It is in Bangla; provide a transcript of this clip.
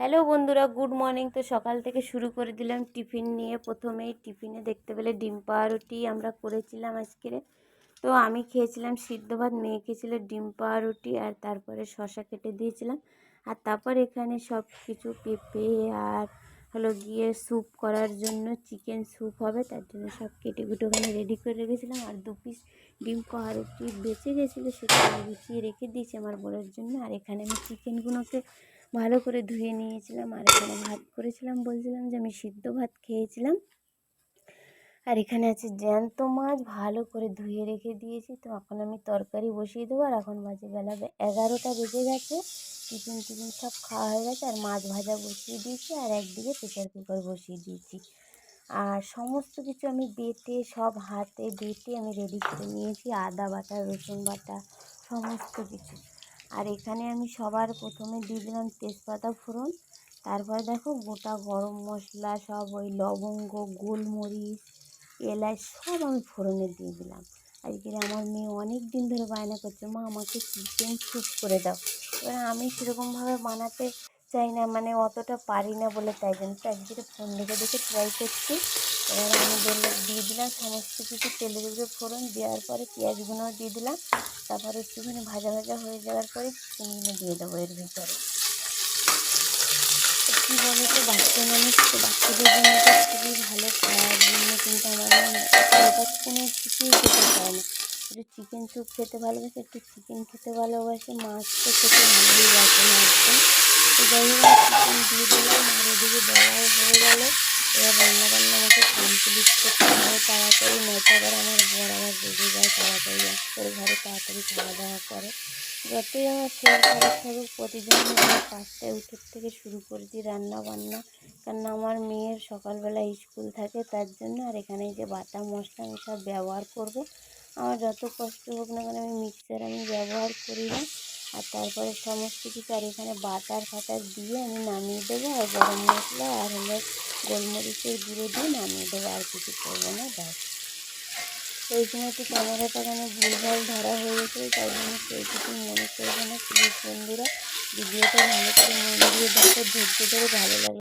হ্যালো বন্ধুরা, গুড মর্নিং। তো সকাল থেকে শুরু করে দিলাম টিফিন নিয়ে। প্রথমেই টিফিনে দেখতে পেলে ডিম পাউরুটি আমরা করেছিলাম আজকে। তো আমি খেয়েছিলাম সিদ্ধ ভাত, মেয়ে খেয়েছিল ডিম পাউরুটি আর তারপরে শশা কেটে দিয়েছিলাম। আর তারপর এখানে সব কিছু পেঁপে আর হলো গিয়ে স্যুপ করার জন্য চিকেন স্যুপ হবে, তার জন্য সব কেটে কুটে ওখানে রেডি করে রেখেছিলাম। আর দু পিস ডিম পাউরুটি বেঁচে গেছিল, সেটা গুছিয়ে রেখে দিয়েছি আমার বড়োর জন্য। আর এখানে আমি চিকেনগুলোকে ভালো করে ধুয়ে নিয়েছিলাম আর এখানে ভাত করেছিলাম। বলছিলাম যে আমি সিদ্ধ ভাত খেয়েছিলাম। আর এখানে আছে জ্যান্ত মাছ, ভালো করে ধুয়ে রেখে দিয়েছি। তো এখন আমি তরকারি বসিয়ে দেবো। আর এখন বাজে বেলা এগারোটা বেজে গেছে। টিফিন টিফিন সব খাওয়া হয়ে গেছে। আর মাছ ভাজা বসিয়ে দিয়েছি। আর একদিকে প্রেশার কুকার বসিয়ে দিয়েছি। আর সমস্ত কিছু আমি বেটে, সব হাতে বেটে আমি রেডি করে নিয়েছি। আদা বাটা, রসুন বাটা, সমস্ত কিছু। আর এখানে আমি সবার প্রথমে দিয়ে দিলাম তেজপাতা ফোড়ন। তারপরে দেখো গোটা গরম মশলা, সব ওই লবঙ্গ, গোলমরিচ, এলাচ, সব আমি ফোড়নে দিয়ে দিলাম। আজকে আমার মেয়ে অনেক দিন ধরে বায়না করছে, মা, আমাকে চিকেন স্যুপ করে দাও। এবার আমি সেরকমভাবে বানাতে চাই না মানে অতটা পারি না বলে তাই জন্য। তো একদিকে ফোন দেখে দেখে ট্রাই করছি। এবার আমি দিয়ে দিলাম সমস্ত কিছু তেলের উপরে ফোড়ন, দেওয়ার পরে পেঁয়াজগুলোও দিয়ে দিলাম। তারপরে একটুখানি ভাজা ভাজা হয়ে যাওয়ার পরে চিকেনগুলো দিয়ে দেবো এর ভিতরে। কী তো বাচ্চা মানুষ, তো বাচ্চাদের জন্য খুবই ভালো খাওয়ার জন্য কিন্তু আমার কোনো কিছুই খেতে না। একটু চিকেন স্যুপ খেতে ভালোবাসে, একটু চিকেন খেতে ভালোবাসে, মাছ তো খেতে ভালোই বাসে না একদম। তো যাই হোক চিকেন দিয়ে দিলাম, আর ওদিকে বড়াও হয়ে গেলো। এবার রান্না বান্না আমাকে কমপ্লিট করতে হবে, তাড়াতাড়ি নয়টা করে আমার বর আমার রেগে যায় তাড়াতাড়ি। তাড়াতাড়ি খাওয়া দাওয়া করে। যতই আমার শরীর খারাপ থাকুক, প্রতিদিন আমি পাঁচটায় উঠে থেকে শুরু করে দিই রান্না বান্না কেননা আমার মেয়ের সকালবেলা স্কুল থাকে, তার জন্য আর এখানে যে বাটা মশলা, আমি সব ব্যবহার করব। আমার যত কষ্ট হোক না কেন, আমি মিক্সার আমি ব্যবহার করি না। আর তারপরে সমস্ত কিছু, আর এখানে বাটার ফাটার দিয়ে আমি নামিয়ে দেবো, আর গরম মশলা আর হলো গোলমরিচের গুঁড়ো দিয়ে নামিয়ে দেবো, আর কিছু করব না, ব্যাস। এই সময় একটু ক্যামেরাটা কেন ভুলভাল ধরা হয়ে গেছে, তাই জন্য সেইটুকু মনে করবে না, প্লিজ বন্ধুরা, ভিডিওটা ভালো করে মন দিয়ে দেখো, ধৈর্য ধরে ভালো লাগে